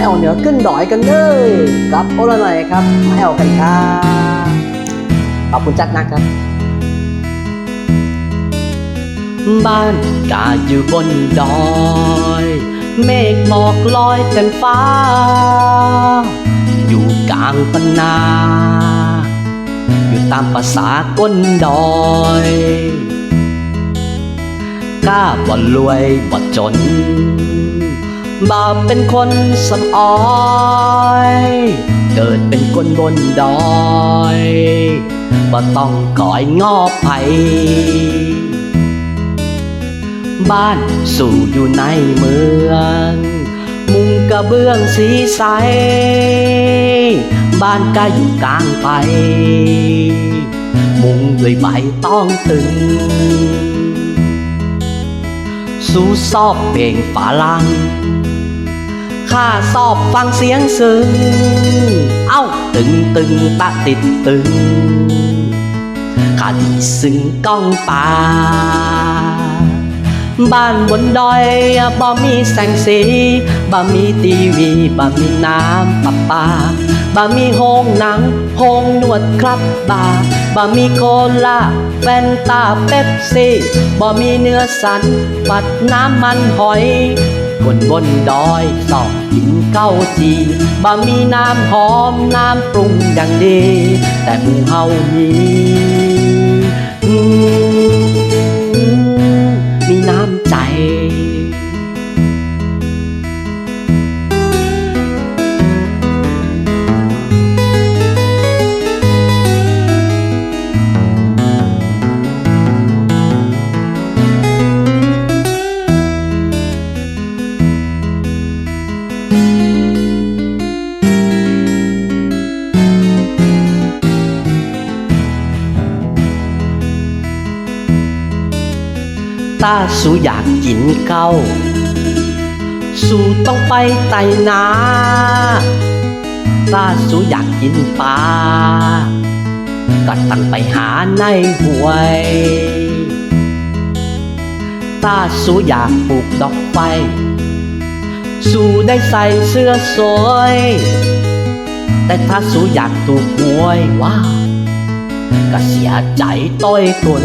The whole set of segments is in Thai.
ให้เอาเหนือขึ้นดอยกันเด้อกับโอละหน่อยครับมาแอากันครับขอบคุณจัดนะครับ บ้านกาอยู่บนดอย เมฆหมอกลอยเต็มฟ้า อยู่กลางปนา อยู่ตามภาษาก้นดอยกล้าบ่รวยบ่จน บ่เป็นคนสำออย เกิดเป็นคนบนดอยบ่ต้องคอยงอไผบ้านสู่อยู่ในเมือง มุงกระเบื้องสีใส บ้านก็อยู่กลางไป มุงด้วยใบต้องตึง สู้ซอบเพลงฝาลัง ข้าสอบฟังเสียงซึ้ง เอ้าตึงตึงตะติดตึงข้าดีซึ้งก้องตาบ้านบนดอยบ่มีแสงสีบ่มีทีวีบ่มีน้ำประปาบ่มีโฮงหนังโฮงนวดครับบาร์บ่มีโคลาแฟนตาเป๊ปซี่บ่มีเนื้อสันปัดน้ำมันหอย คนบนดอยสอบกินเก้าจีบะมีน้ำหอมน้ำปรุงอย่างดี แต่หมูเฮามีมีน้ำใจ ตาสูอยากกินเก้า สูต้องไปไต่นาตาสูอยากกินปลาก็ต้องไปหาในห้วยตาสูอยากปลูกดอกไฟสูได้ใส่เสื้อสวยแต่ถ้าสูอยากถูกหวยว้าก็เสียใจต้อยคน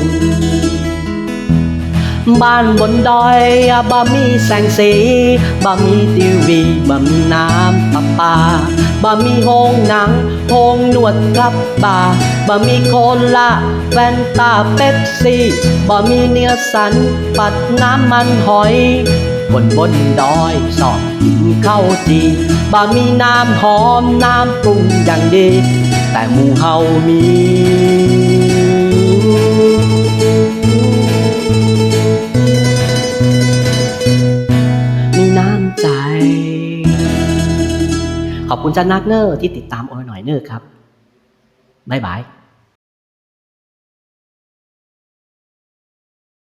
บ้านบนดอยอะบ่มีแสงสีบ่มีทีวีบ่มีน้ำประปาบ่มีโรงหนังโรงนวดครับบาร์บ่มีโคลาแฟนตาเป๊ปซี่บ่มีเนื้อสันปัดน้ำมันหอย บนบนดอยสอบกินข้าวจีบ่มีน้ำหอมน้ำปรุงอย่างดี แต่หมูเฮามี คุณจันนักเนอร์ที่ติดตามโอละหน่อยเนอร์ครับบ๊ายบาย